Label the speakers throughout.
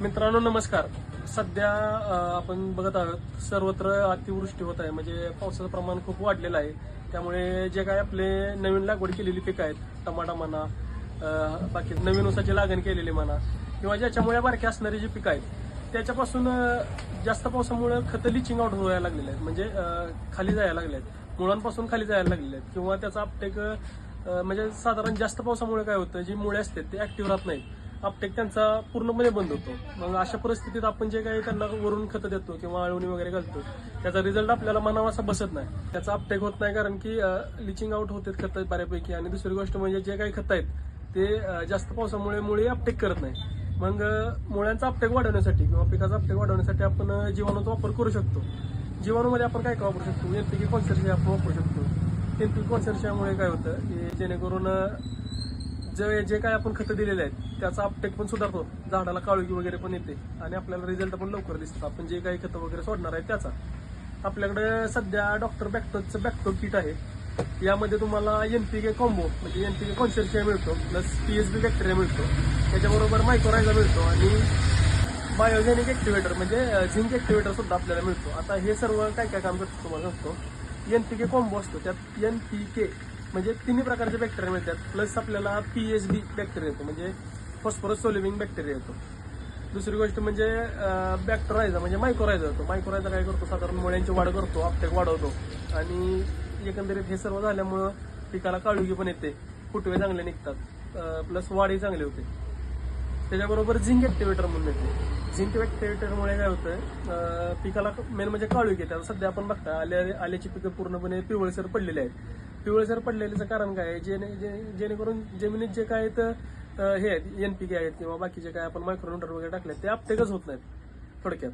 Speaker 1: मित्रांनो नमस्कार. सध्या आपण बघत आहोत सर्वत्र अतिवृष्टी होत आहे. म्हणजे पावसाचं प्रमाण खूप वाढलेलं आहे. त्यामुळे जे काय आपले नवीन लागवड केलेली पिकं आहेत टमाटा म्हणा बाकी नवीन ऊसाची लागण केलेली म्हणा किंवा ज्याच्यामुळे बारकी असणारी जी पिकं आहेत त्याच्यापासून जास्त पावसामुळे खतं लिचिंग आउट व्हायला लागलेले आहेत. म्हणजे खाली जायला लागले आहेत. मुळांपासून खाली जायला लागलेले आहेत. किंवा त्याचा अपटेक म्हणजे साधारण जास्त पावसामुळे काय होतं जी मुळे असतात ते ऍक्टिव्ह राहत नाहीत. आपटेक त्यांचा पूर्णपणे बंद होतो. मग अशा परिस्थितीत आपण जे काही त्यांना वरून खतं देतो किंवा आळवणी वगैरे घालतो त्याचा रिझल्ट आपल्याला मनावा असा बसत नाही. त्याचा अपटेक होत नाही कारण की लिचिंग आउट होते खतं बऱ्यापैकी. आणि दुसरी गोष्ट म्हणजे जे काही खतं आहेत ते जास्त पावसामुळे मुळे अपटेक करत नाही. मग मुळ्यांचा अपटेक वाढवण्यासाठी किंवा पिकाचा अपटेक वाढवण्यासाठी आपण जीवाणूचा वापर करू शकतो. जीवाणूमध्ये आपण काय काय वापरू शकतो? एनपीके कॉन्सर्शिया आपण वापरू शकतो. एनपीके कॉन्सर्शियामुळे काय होतं की जेणेकरून जे जे काय आपण खतं दिलेले आहेत त्याचा अपटेक पण सुधारतो. झाडाला काळुगी वगैरे पण येते आणि आपल्याला रिझल्ट पण लवकर दिसतात. आपण जे काही खतं वगैरे सोडणार आहे त्याचा. आपल्याकडे सध्या डॉक्टर बॅक्टोचं बॅक्टो किट आहे. यामध्ये तुम्हाला एनपीके कॉम्बो म्हणजे एनपीके कॉन्शर्शिया मिळतो plus P H B bacteria मिळतो. त्याच्याबरोबर मायक्रोरायझा मिळतो आणि बायोजेनिक ॲक्टिवेटर म्हणजे झिंक ॲक्टिवेटर सुद्धा आपल्याला मिळतो. आता हे सर्व काय काय काम करतो तुम्हाला सांगतो. एनपीके कॉम्बो असतो. त्यात एनपीके म्हणजे तिन्ही प्रकारचे बॅक्टेरिया मिळतात. प्लस आपल्याला पी एच डी बॅक्टेरिया येतो. म्हणजे फॉस्फरस सोलिविंग बॅक्टेरिया येतो. दुसरी गोष्ट म्हणजे बॅक्टरायझा म्हणजे मायक्रोरायझा होतो मायक्रोरायझा काय करतो? साधारण मुळ्यांची वाढ करतो आपटेक वाढवतो. आणि एकंदरीत हे सर्व झाल्यामुळं पिकाला काळुगी पण येते. फुटवे चांगले निघतात. प्लस वाढही चांगली होते. त्याच्याबरोबर झिंक ॲक्टिवेटर म्हणून येते. झिंक ॲक्टिवेटरमुळे काय होतं पिकाला मेन म्हणजे काळू येते. आता सध्या आपण बघता आल्या आल्याची पिकं पूर्णपणे पिवळसर पडलेली आहेत. पिवळसर पडलेल्याचं कारण काय आहे? जेणे जे- जेणेकरून जमिनीत जे काय आहेत हे आहेत एनपीके आहेत किंवा बाकीचे काय आपण मायक्रोन्युटर वगैरे टाकले ते आपटेकच होत नाहीत थोडक्यात.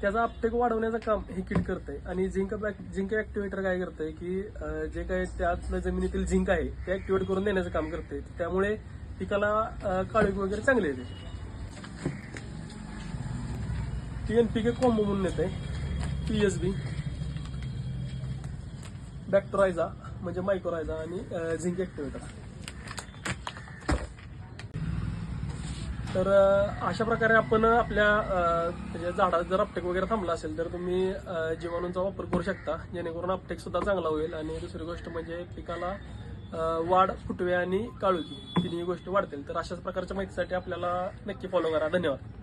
Speaker 1: त्याचा आपटेक वाढवण्याचं काम हे किट करतंय. आणि झिंक झिंक ऍक्टिव्हेटर काय करतंय की जे काय त्यातलं जमिनीतील झिंक आहे ते ऍक्टिव्हेट करून देण्याचं काम करते त्यामुळे पिकाला काळी वगैरे चांगले येते. P N P K combo म्हणून येते बी बॅक्टोरायझा म्हणजे मायक्रोरायझा आणि झिंक ऍक्टिव्हेटर तर अशा प्रकारे आपण आपल्या म्हणजे झाडात जर अपटेक वगैरे थांबला असेल तर तुम्ही जीवाणूंचा वापर करू शकता. जेणेकरून अपटेक सुद्धा चांगला होईल. आणि दुसरी गोष्ट म्हणजे पिकाला वाढ फुटवे आणि काळुकी तिन्ही गोष्टी वाढतील. तर अशाच प्रकारच्या माहितीसाठी आपल्याला नक्की फॉलो करा. धन्यवाद.